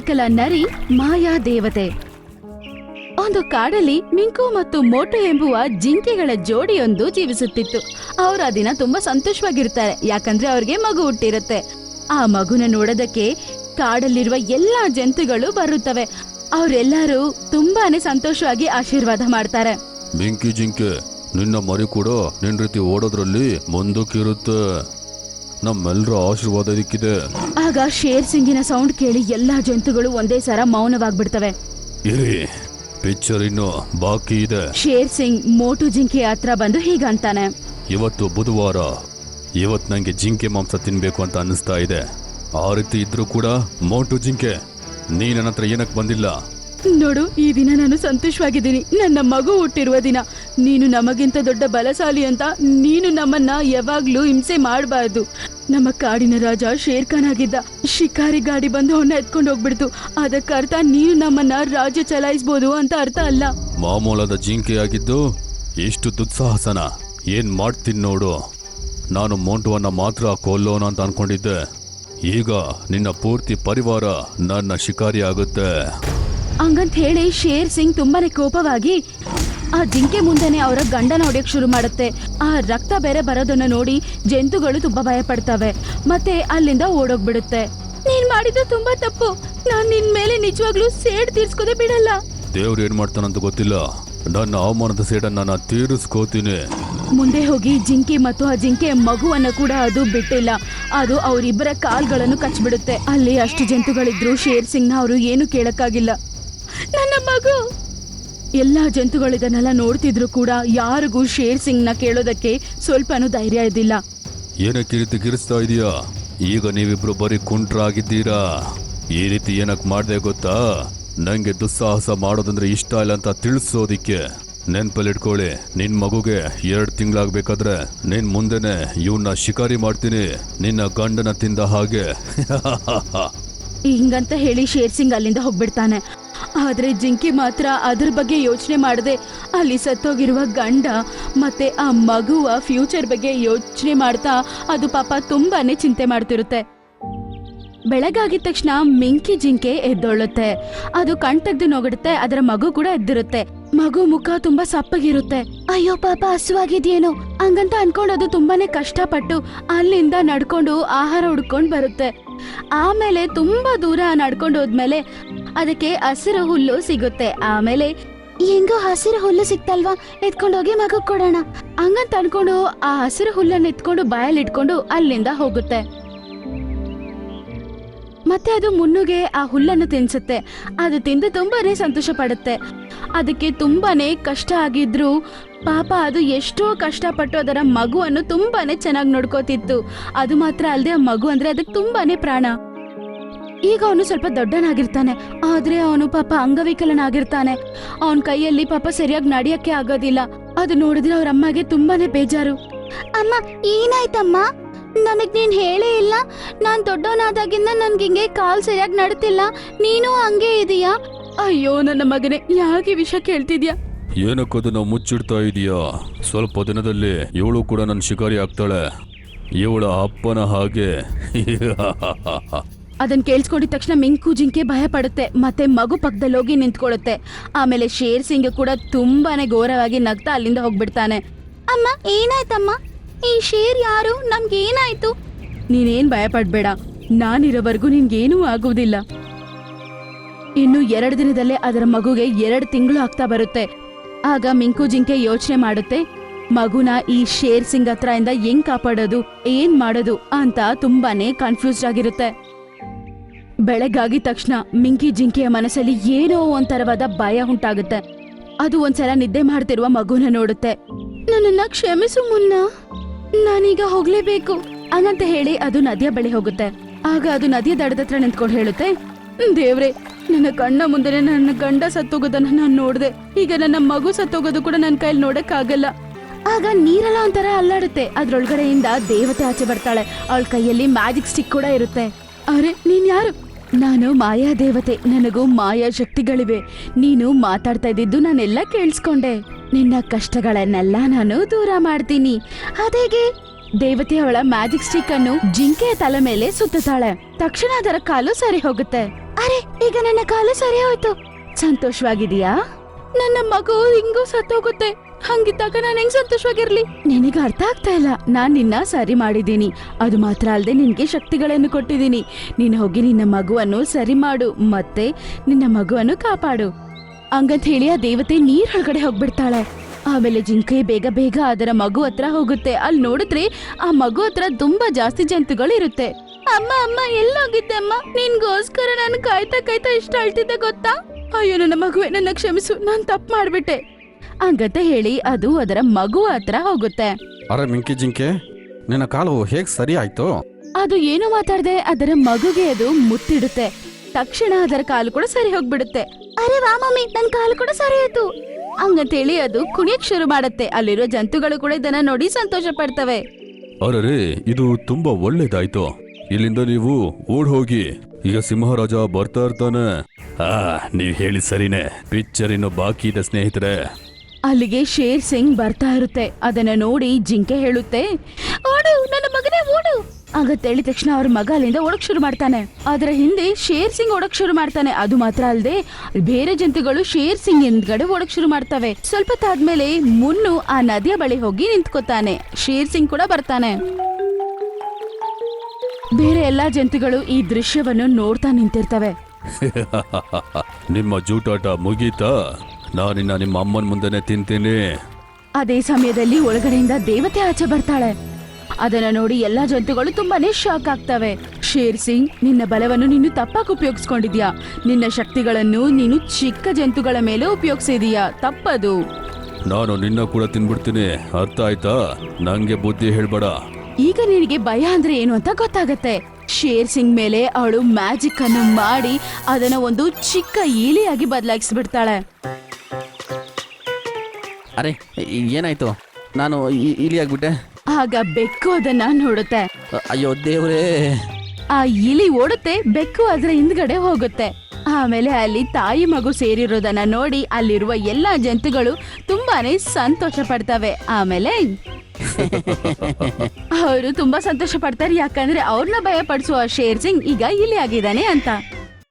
ಅಂಗವಿಕಲ ನರಿ ಮಾಯಾ ದೇವತೆ. ಒಂದು ಕಾಡಲ್ಲಿ ಮಿಂಕು ಮತ್ತು ಮೋಟು ಎಂಬುವ ಜಿಂಕೆಗಳ ಜೋಡಿಯೊಂದು ಜೀವಿಸುತ್ತಿತ್ತು. ಅವರು ಆ ದಿನ ತುಂಬಾ ಸಂತೋಷವಾಗಿರ್ತಾರೆ, ಯಾಕಂದ್ರೆ ಅವ್ರಿಗೆ ಮಗು ಹುಟ್ಟಿರುತ್ತೆ. ಆ ಮಗುನ ನೋಡೋದಕ್ಕೆ ಕಾಡಲ್ಲಿರುವ ಎಲ್ಲಾ ಜಂತುಗಳು ಬರುತ್ತವೆ. ಅವರೆಲ್ಲರೂ ತುಂಬಾನೇ ಸಂತೋಷವಾಗಿ ಆಶೀರ್ವಾದ ಮಾಡ್ತಾರೆ. ಮಿಂಕಿ ಜಿಂಕೆ, ನಿನ್ನ ಮರಿ ಕೂಡ ನಿನ್ ರೀತಿ ಓಡೋದ್ರಲ್ಲಿ ಮುಂದಕ್ಕಿರುತ್ತೆ. ನಮ್ಮೆಲ್ಲರ ಆಶೀರ್ವಾದ ಇದಕ್ಕಿದೆ ಆಗ ಶೇರ್ ಸಿಂಗಿನ ಸೌಂಡ್ ಕೇಳಿ ಎಲ್ಲಾ ಜಂತುಗಳು ಒಂದೇ ಸರ ಮೌನವಾಗ್ಬಿಡ್ತವೆ. ಇರಿ ಪಿಕ್ಚರ್ ಇನ್ನು ಬಾಕಿ ಇದೆ. ಶೇರ್ ಸಿಂಗ್ ಮೋಟು ಜಿಂಕೆ ಹತ್ರ ಬಂದು ಹೀಗಂತಾನೆ. ಇವತ್ತು ಬುಧವಾರ ಇವತ್ತು ನಂಗೆ ಜಿಂಕೆ ಮಾಂಸ ತಿನ್ಬೇಕು ಅಂತ ಅನ್ನಿಸ್ತಾ ಇದೆ. ಆ ರೀತಿ ಇದ್ರೂ ಕೂಡ ಮೋಟು ಜಿಂಕೆ ನೀ ನನ್ನ ಹತ್ರ ಏನಕ್ಕೆ ಬಂದಿಲ್ಲ? ನೋಡು, ಈ ದಿನ ನಾನು ಸಂತೋಷವಾಗಿದ್ದೀನಿ. ನನ್ನ ಮಗು ಹುಟ್ಟಿರುವ ದಿನ. ನೀನು ನಮಗಿಂತ ದೊಡ್ಡ ಬಲಶಾಲಿ ಅಂತ ನೀನು ನಮ್ಮನ್ನ ಯಾವಾಗ್ಲೂ ಹಿಂಸೆ ಮಾಡಬಾರ್ದು. ನಮ್ಮ ಕಾಡಿನ ರಾಜ ಶೇರ್ ಖಾನ್ ಆಗಿದ್ದ. ಶಿಕಾರಿ ಗಾಡಿ ಬಂದು ಅವನ್ನ ಎತ್ಕೊಂಡು ಹೋಗ್ಬಿಡ್ತು. ಅದಕ್ಕರ್ಥ ನೀನು ನಮ್ಮನ್ನ ರಾಜ್ಯ ಚಲಾಯಿಸಬಹುದು ಅಂತ ಅರ್ಥ ಅಲ್ಲ. ಮಾಮೂಲಾದ ಜಿಂಕೆಯಾಗಿದ್ದು ಎಷ್ಟು ದುಸ್ಸಾಹಸನ. ಏನ್ ಮಾಡ್ತೀನಿ ನೋಡು. ನಾನು ಮೋಂಟುವನ್ನ ಮಾತ್ರ ಕೊಲ್ಲೋಣ ಅಂತ ಅನ್ಕೊಂಡಿದ್ದೆ. ಈಗ ನಿನ್ನ ಪೂರ್ತಿ ಪರಿವಾರ ನನ್ನ ಶಿಕಾರಿ ಆಗುತ್ತೆ. ಹಂಗಂತ ಹೇಳಿ ಶೇರ್ ಸಿಂಗ್ ತುಂಬಾನೇ ಕೋಪವಾಗಿ ಆ ಜಿಂಕೆ ಮುಂದೆನೆ ಅವರ ಗಂಡನ ಹೊಡೆಯಕ್ ಶುರು ಮಾಡುತ್ತೆ. ಆ ರಕ್ತ ಬೇರೆ ಬರೋದನ್ನ ನೋಡಿ ಜಂತುಗಳು ತುಂಬಾ ಭಯ ಪಡ್ತವೆ. ಮತ್ತೆ ಅಲ್ಲಿಂದ ಓಡೋಗ್ಬಿಡುತ್ತೆ. ನೀನ್ ಮಾಡಿದ್ದು ತುಂಬಾ ತಪ್ಪು. ನಾನ್ ನಿನ್ ಮೇಲೆ ನಿಜವಾಗ್ಲೂ ಸೇಡ್ ತೀರ್ಸ್ಕೋದೆ ಬಿಡಲ್ಲ. ದೇವ್ರು ಏನ್ ಮಾಡ್ತಾನಂತ ಗೊತ್ತಿಲ್ಲ. ನನ್ನ ಅವಮಾನದ ಸೇಡನ್ನ ನಾನು ತೀರಿಸ್ಕೋತೀನಿ. ಮುಂದೆ ಹೋಗಿ ಜಿಂಕೆ ಮತ್ತು ಆ ಜಿಂಕೆ ಮಗುವನ್ನ ಕೂಡ ಅದು ಬಿಟ್ಟಿಲ್ಲ. ಅದು ಅವರಿಬ್ಬರ ಕಾಲ್ಗಳನ್ನು ಕಚ್ಚಿಬಿಡುತ್ತೆ ಅಲ್ಲಿ ಅಷ್ಟು ಜಂತುಗಳಿದ್ರು ಶೇರ್ ಸಿಂಗ್ನ ಅವರು ಏನು ಕೇಳಕ್ಕಾಗಿಲ್ಲ. ನನ್ನ ಮಗು. ಎಲ್ಲಾ ಜಂತುಗಳು ಇದನ್ನೆಲ್ಲ ನೋಡ್ತಿದ್ರು ಕೂಡ ಯಾರಿಗೂ ಶೇರ್ನ ಕೇಳೋದಕ್ಕೆ ಸ್ವಲ್ಪನೂ ಧೈರ್ಯ ಇದ್ದಿಲ್ಲ. ಏನಕ್ಕೆ ಈ ರೀತಿ ಕಿರಿಸ್ತಾ ಇದೀಯಾ? ಈಗ ನೀವಿಬ್ರು ಬರೀ ಕುಂಟ್ರಾಗಿದ್ದೀರಾ? ಈ ರೀತಿ ಏನಕ್ ಮಾಡ್ದೆ ಗೊತ್ತಾ? ನಂಗೆ ದುಸ್ಸಾಹಸ ಮಾಡೋದಂದ್ರೆ ಇಷ್ಟ ಇಲ್ಲ ಅಂತ ತಿಳಿಸೋದಿಕ್ಕೆ. ನೆನ್ಪಲ್ಲಿಟ್ಕೊಳ್ಳಿ ನಿನ್ ಮಗುಗೆ ಎರಡ್ ತಿಂಗಳಾಗ್ಬೇಕಾದ್ರೆ ನಿನ್ ಮುಂದೆನೆ ಇವನ್ನ ಶಿಕಾರಿ ಮಾಡ್ತೀನಿ. ನಿನ್ನ ಗಂಡನ ತಿಂದ ಹಾಗೆ. ಹಿಂಗಂತ ಹೇಳಿ ಶೇರ್ ಸಿಂಗ್ ಅಲ್ಲಿಂದ ಹೋಗ್ಬಿಡ್ತಾನೆ. ಆದ್ರೆ ಜಿಂಕೆ ಮಾತ್ರ ಅದ್ರ ಬಗ್ಗೆ ಯೋಚನೆ ಮಾಡದೆ ಅಲ್ಲಿ ಸತ್ತೋಗಿರುವ ಗಂಡ ಮತ್ತೆ ಆ ಮಗುವ ಫ್ಯೂಚರ್ ಬಗ್ಗೆ ಯೋಚನೆ ಮಾಡ್ತಾ ಅದು ಪಾಪ ತುಂಬಾನೇ ಚಿಂತೆ ಮಾಡ್ತಿರುತ್ತೆ. ಬೆಳಗಾಗಿದ ತಕ್ಷಣ ಮಿಂಕಿ ಜಿಂಕೆ ಎದ್ದೊಳ್ಳುತ್ತೆ. ಅದು ಕಣ್ ತೆಗ್ದು ನೋಗಿಡುತ್ತೆ ಅದರ ಮಗು ಕೂಡ ಎದ್ದಿರುತ್ತೆ. ಮಗು ಮುಖ ತುಂಬಾ ಸಪ್ಪಗಿರುತ್ತೆ. ಅಯ್ಯೋ ಪಾಪ, ಹಸುವಾಗಿದ್ಯೇನೋ? ಹಂಗಂತ ಅನ್ಕೊಂಡು ಅದು ತುಂಬಾನೇ ಕಷ್ಟಪಟ್ಟು ಅಲ್ಲಿಂದ ನಡ್ಕೊಂಡು ಆಹಾರ ಹುಡ್ಕೊಂಡು ಬರುತ್ತೆ. ಆಮೇಲೆ ತುಂಬಾ ದೂರ ನಡ್ಕೊಂಡು ಹೋದ್ಮೇಲೆ ಅದಕ್ಕೆ ಹಸಿರು ಹುಲ್ಲು ಸಿಗುತ್ತೆ. ಆಮೇಲೆ ಹೆಂಗೋ ಹಸಿರು ಹುಲ್ಲು ಸಿಕ್ತಲ್ವಾ? ಎತ್ಕೊಂಡೋಗಿ ಮಗು ಕೊಡೋಣ. ಹಂಗಂತ ಅನ್ಕೊಂಡು ಆ ಹಸಿರು ಹುಲ್ಲನ್ನ ಎತ್ಕೊಂಡು ಬಾಯಲ್ಲಿ ಇಟ್ಕೊಂಡು ಅಲ್ಲಿಂದ ಹೋಗುತ್ತೆ. ಮತ್ತೆ ಅದು ಮುನ್ನುಗೆ ಆ ಹುಲ್ಲನ್ನು ತಿನ್ಸುತ್ತೆ. ಅದು ತಿಂದು ತುಂಬಾನೇ ಸಂತೋಷ ಪಡುತ್ತೆ. ಅದಕ್ಕೆ ತುಂಬಾನೇ ಕಷ್ಟ ಆಗಿದ್ರು ಪಾಪ ಅದು ಎಷ್ಟೋ ಕಷ್ಟಪಟ್ಟು ಅದರ ಮಗುವನ್ನು ತುಂಬಾನೇ ಚೆನ್ನಾಗಿ ನೋಡ್ಕೋತಿತ್ತು. ಅದು ಮಾತ್ರ ಅಲ್ಲದೆ ಆ ಮಗು ಅಂದ್ರೆ ಅದಕ್ಕೆ ತುಂಬಾನೇ ಪ್ರಾಣ. ಈಗ ಅವನು ಸ್ವಲ್ಪ ದೊಡ್ಡನಾಗಿರ್ತಾನೆ. ಆದ್ರೆ ಅವನು ಪಾಪ ಅಂಗವಿಕಲನಾಗಿರ್ತಾನೆ. ಅವನ ಕೈಯಲ್ಲಿ ಪಾಪ ಸರಿಯಾಗಿ ನಡೆಯಕ್ಕೆ ಆಗೋದಿಲ್ಲ. ಅದು ನೋಡಿದ್ರೆ ಅವ್ರ ಅಮ್ಮಗೆ ತುಂಬಾನೇ ಬೇಜಾರು. ಅಮ್ಮ, ಏನಾಯ್ತಮ್ಮ? ನನಗ್ ನೀನ್ ಹೇಳೇ ಇಲ್ಲ. ನಾನ್ ದೊಡ್ಡವನಾದಾಗಿಂದ ನನ್ಗೆ ಹಿಂಗೆ ಕಾಲ್ ಸರಿಯಾಗಿ ನಡ್ತಿಲ್ಲ. ನೀನು ಹಂಗೆ ಇದೀಯಾ? ಅಯ್ಯೋ ನನ್ನ ಮಗನೇ ಯಾಕೆ ವಿಷಯ ಕೇಳ್ತಿದ್ಯಾ? ಏನಕ್ಕದನ್ನ ಮುಚ್ಚಿಡ್ತಾ ಇದೀಯಾ? ಸ್ವಲ್ಪ ದಿನದಲ್ಲಿ ಇವಳು ಕೂಡ ನನ್ನ ಶಿಕಾರಿ ಆಗ್ತಾಳೆ. ಇವಳ ಅಪ್ಪನ ಹಾಗೆ. ಅದನ್ ಕೇಳಿಸ್ಕೊಂಡಿದ ತಕ್ಷಣ ಮಿಂಕು ಜಿಂಕೆ ಭಯ ಪಡುತ್ತೆ ಮತ್ತೆ ಮಗು ಪಕ್ಕದಲ್ಲಿ ಹೋಗಿ ನಿಂತ್ಕೊಳ್ಳುತ್ತೆ. ಆಮೇಲೆ ಶೇರ್ ಸಿಂಗ್ ಕೂಡ ತುಂಬಾನೇ ಘೋರವಾಗಿ ನಗ್ತಾ ಅಲ್ಲಿಂದ ಹೋಗ್ಬಿಡ್ತಾನೆ. ಅಮ್ಮ ಏನಾಯ್ತಮ್ಮ? ಈ ಶೇರ್ ಯಾರು? ನಮ್ಗೆ ಏನಾಯ್ತು? ನೀನೇನ್ ಭಯ ಪಡ್ಬೇಡ ನಾನಿರೋವರೆಗೂ ನಿನ್ಗೇನೂ ಆಗುವುದಿಲ್ಲ. ಇನ್ನು ಎರಡು ದಿನದಲ್ಲೇ ಅದರ ಮಗುಗೆ ಎರಡು ತಿಂಗಳು ಆಗ್ತಾ ಬರುತ್ತೆ. ಆಗ ಮಿಂಕು ಜಿಂಕೆ ಯೋಚನೆ ಮಾಡುತ್ತೆ, ಮಗುನ ಈ ಶೇರ್ ಸಿಂಗ್ ಹತ್ರ ಇಂದ ಹೆಂಗ್ ಕಾಪಾಡೋದು, ಏನ್ ಮಾಡೋದು ಅಂತ ತುಂಬಾನೇ ಕನ್ಫ್ಯೂಸ್ಡ್ ಆಗಿರುತ್ತೆ. ಬೆಳಗಾಗಿದ ತಕ್ಷಣ ಮಿಂಕಿ ಜಿಂಕೆಯ ಮನಸ್ಸಲ್ಲಿ ಏನೋ ಒಂಥರವಾದ ಭಯ ಉಂಟಾಗುತ್ತೆ. ಅದು ಒಂದ್ಸಲ ನಿದ್ದೆ ಮಾಡ್ತಿರುವ ಮಗುನ ನೋಡುತ್ತೆ. ನನ್ನನ್ನ ಕ್ಷಮಿಸು ಮುನ್ನ. ನಾನೀಗ ಹೋಗ್ಲೇಬೇಕು. ಹಂಗಂತ ಹೇಳಿ ಅದು ನದಿಯ ಬಳಿ ಹೋಗುತ್ತೆ. ಆಗ ಅದು ನದಿಯ ದಡದ ಹತ್ರ ನಿಂತ್ಕೊಂಡು ಹೇಳುತ್ತೆ, ದೇವ್ರೆ, ನನ್ನ ಕಣ್ಣ ಮುಂದೆ ನನ್ನ ಗಂಡ ಸತ್ತೋಗೋದನ್ನ ನಾನು ನೋಡಿದೆ. ಈಗ ನನ್ನ ಮಗು ಸತ್ತೋಗೋದು ಕೂಡ ನನ್ನ ಕೈಲಿ ನೋಡಕ್ಕಾಗಲ್ಲ. ಆಗ ನೀರೆಲ್ಲ ಒಂಥರ ಅಲ್ಲಾಡುತ್ತೆ. ಅದ್ರೊಳಗಡೆಯಿಂದ ದೇವತೆ ಆಚೆ ಬರ್ತಾಳೆ. ಅವಳ ಕೈಯಲ್ಲಿ ಮ್ಯಾಜಿಕ್ ಸ್ಟಿಕ್ ಕೂಡ ಇರುತ್ತೆ. ಅರೆ, ನೀನ್ ಯಾರು? ನಾನು ಮಾಯಾ ದೇವತೆ. ನನಗೂ ಮಾಯಾ ಶಕ್ತಿಗಳಿವೆ. ನೀನು ಮಾತಾಡ್ತಾ ಇದ್ದಿದ್ದು ನಾನೆಲ್ಲ ಕೇಳಿಸ್ಕೊಂಡೆ. ನಿನ್ನ ಕಷ್ಟಗಳನ್ನೆಲ್ಲ ನಾನು ದೂರ ಮಾಡ್ತೀನಿ. ಅದೇಗೆ? ದೇವತೆ ಅವಳ ಮ್ಯಾಜಿಕ್ ಸ್ಟಿಕ್ ಅನ್ನು ಜಿಂಕೆಯ ತಲೆ ಮೇಲೆ ಸುತ್ತಾಳೆ ತಕ್ಷಣ ಅದರ ಕಾಲು ಸರಿ ಹೋಗುತ್ತೆ. ಅರೆ, ಈಗ ನನ್ನ ಕಾಲು ಸರಿ ಹೋಯ್ತು. ಸಂತೋಷವಾಗಿದೀಯಾ ನನ್ನ ಮಗು ಹಿಂಗೂ ಸತ್ತೋಗುತ್ತೆ. ಹಂಗಿದ್ದಾಗ ನಾನು ಹೆಂಗ್ ಸಂತೋಷವಾಗಿರ್ಲಿ? ನಿನಗೆ ಅರ್ಥ ಆಗ್ತಾ ಇಲ್ಲ. ನಾನ್ ನಿನ್ನ ಸರಿ ಮಾಡಿದ್ದೀನಿ. ಅದು ಮಾತ್ರ ಅಲ್ಲದೆ ನಿನ್ಗೆ ಶಕ್ತಿಗಳನ್ನು ಕೊಟ್ಟಿದ್ದೀನಿ. ನೀನು ಹೋಗಿ ನಿನ್ನ ಮಗುವನ್ನು ಸರಿ ಮಾಡು. ಮತ್ತೆ ನಿನ್ನ ಮಗುವನ್ನು ಕಾಪಾಡು. ಹಂಗಂತ ಹೇಳಿ ಆ ದೇವತೆ ನೀರ್ ಒಳಗಡೆ ಹೋಗ್ಬಿಡ್ತಾಳೆ. ಆಮೇಲೆ ಜಿಂಕೆ ಬೇಗ ಬೇಗ ಅದರ ಮಗು ಹತ್ರ ಹೋಗುತ್ತೆ. ಅಲ್ಲಿ ನೋಡಿದ್ರೆ ಆ ಮಗು ಹತ್ರ ತುಂಬಾ ಜಾಸ್ತಿ ಜಂತುಗಳು ಇರುತ್ತೆ ಅಮ್ಮ ಅಮ್ಮ ಎಲ್ಲೋಗಿದ್ದೆ ಅಮ್ಮ. ನಿನ್ಗೋಸ್ಕರ ನಾನು ಕಾಯ್ತಾ ಕಾಯ್ತಾ ಇಷ್ಟ ಅಳ್ತಿದ್ದೆ ಗೊತ್ತಾ? ಅಯ್ಯೋ ನನ್ನ ಮಗುವೆ ನನ್ನ ಕ್ಷಮಿಸು ನಾನು ತಪ್ಪು ಮಾಡ್ಬಿಟ್ಟೆ. ಹಂಗಂತ ಹೇಳಿ ಅದು ಅದರ ಮಗು ಹತ್ರ ಹೋಗುತ್ತೆ. ಅರೆ ಮಿಂಕಿ ಜಿಂಕೆ ನಿನ್ನ ಕಾಲು ಹೇಗ್ ಸರಿ ಆಯ್ತು? ಅದು ಏನು ಮಾತಾಡದೆ ಅದರ ಮಗುಗೆ ಅದು ಮುತ್ತಿಡುತ್ತೆ. ತಕ್ಷಣ ಅದರ ಕಾಲು ಕೂಡ ಸರಿ ಹೋಗ್ಬಿಡುತ್ತೆ. ಅರೆ ವಾ ಮಮ್ಮಿ ನನ್ ಕಾಲು ಕೂಡ ಸರಿ ಆಯ್ತು. ಹಂಗಂತೇಳಿ ಅದು ಕುಣಿಯಕ್ ಶುರು ಮಾಡುತ್ತೆ. ಅಲ್ಲಿರೋ ಜಂತುಗಳು ಕೂಡ ಇದನ್ನ ನೋಡಿ ಸಂತೋಷ ಪಡ್ತವೆ. ಅರರೆ ಇದು ತುಂಬಾ ಒಳ್ಳೇದಾಯ್ತು. ಇಲ್ಲಿಂದ ನೀವು ಓಡ್ ಹೋಗಿ. ಈಗ ಸಿಂಹರಾಜ ಬರ್ತಾ ಇರ್ತಾನೆ ಆ ನೀವ್ ಹೇಳಿ ಸರಿನೇ. ಪಿಕ್ಚರ್ ಇನ್ನು ಬಾಕಿ ಇದೆ ಸ್ನೇಹಿತರೆ. ಅಲ್ಲಿಗೆ ಶೇರ್ ಸಿಂಗ್ ಬರ್ತಾ ಇರುತ್ತೆ. ಅದನ್ನ ನೋಡಿ ಜಿಂಕೆ ಹೇಳುತ್ತೆ. ಆಗ ಹೇಳಿದ ತಕ್ಷಣ ಅವ್ರ ಮಗ ಅಲ್ಲಿಂದ ಓಡಕ್ ಶುರು ಮಾಡ್ತಾನೆ. ಅದರ ಹಿಂದೆ ಶೇರ್ ಸಿಂಗ್ ಓಡಕ್ ಶುರು ಮಾಡ್ತಾನೆ. ಅದು ಮಾತ್ರ ಅಲ್ಲದೆ ಬೇರೆ ಜಂತುಗಳು ಶೇರ್ ಸಿಂಗ್ ಹಿಂದ್ಗಡೆ ಓಡಕ್ ಶುರು ಮಾಡ್ತವೆ. ಸ್ವಲ್ಪ ತಾದ್ಮೇಲೆ ಮುನ್ನು ಆ ನದಿಯ ಬಳಿ ಹೋಗಿ ನಿಂತ್ಕೋತಾನೆ. ಶೇರ್ ಸಿಂಗ್ ಕೂಡ ಬರ್ತಾನೆ. ಬೇರೆ ಎಲ್ಲಾ ಜಂತುಗಳು ಈ ದೃಶ್ಯವನ್ನು ನೋಡ್ತಾ ನಿಂತಿರ್ತವೆ. ನಿಮ್ಮ ಜೂಟಾಟ ಮುಗೀತಾ? ನಾನಿನ್ನ ನಿಮ್ಮ ಅಮ್ಮನ ಮುಂದೆನೆ ತಿಂತೀನಿ. ಅದೇ ಸಮಯದಲ್ಲಿ ಒಳಗಡೆಯಿಂದ ದೇವತೆ ಆಚೆ ಬರ್ತಾಳೆ. ಅದನ್ನ ನೋಡಿ ಎಲ್ಲಾ ಜಂತುಗಳು ತುಂಬಾನೇ ಶಾಕ್ ಆಗ್ತವೆ. ಶೇರ್ ಸಿಂಗ್ ನಿನ್ನ ಬಲವನ್ನು ನೀನು ತಪ್ಪಾಗಿ ಉಪಯೋಗಿಸ್ಕೊಂಡಿದ್ಯಾ? ನಿನ್ನ ಶಕ್ತಿಗಳನ್ನು ನೀನು ಚಿಕ್ಕ ಜಂತುಗಳ ಮೇಲೆ ಉಪಯೋಗಿಸಿದೀಯಾ? ತಪ್ಪದು. ನಾನು ನಿನ್ನ ಕೂಡ ತಿನ್ಬಿಡ್ತೀನಿ. ಅರ್ಥ ಆಯ್ತಾ ನಂಗೆ ಬುದ್ಧಿ ಹೇಳ್ಬೇಡ. ಈಗ ನಿನಗೆ ಭಯ ಅಂದ್ರೆ ಏನು ಅಂತ ಗೊತ್ತಾಗತ್ತೆ. ಶೇರ್ ಸಿಂಗ್ ಮೇಲೆ ಅವಳು ಮ್ಯಾಜಿಕ್ ಅನ್ನು ಮಾಡಿ ಅದನ್ನ ಒಂದು ಚಿಕ್ಕ ಈಲಿಯಾಗಿ ಬದಲಾಯಿಸ್ಬಿಡ್ತಾಳೆ. ಅರೆ ಏನಾಯ್ತು? ನಾನು ಈ- ಇಲಿ ಆಗ್ಬಿಟ್ಟೆ ಆಗ ಬೆಕ್ಕು ಅದನ್ನ ನೋಡುತ್ತೆ. ಅಯ್ಯೋ ದೇವ್ರೇ. ಆ ಇಲಿ ಓಡುತ್ತೆ ಬೆಕ್ಕು ಅದರ ಹಿಂದ್ಗಡೆ ಹೋಗುತ್ತೆ. ಆಮೇಲೆ ಅಲ್ಲಿ ತಾಯಿ ಮಗು ಸೇರಿರೋದನ್ನ ನೋಡಿ ಅಲ್ಲಿರುವ ಎಲ್ಲಾ ಜಂತುಗಳು ತುಂಬಾನೇ ಸಂತೋಷ ಪಡ್ತವೆ. ಆಮೇಲೆ ಅವರು ತುಂಬಾ ಸಂತೋಷ ಪಡ್ತಾರೆ ಯಾಕಂದ್ರೆ ಅವ್ರನ್ನ ಭಯ ಪಡಿಸುವ ಶೇರ್ ಸಿಂಗ್ ಈಗ ಇಲಿ ಆಗಿದ್ದಾನೆ ಅಂತ.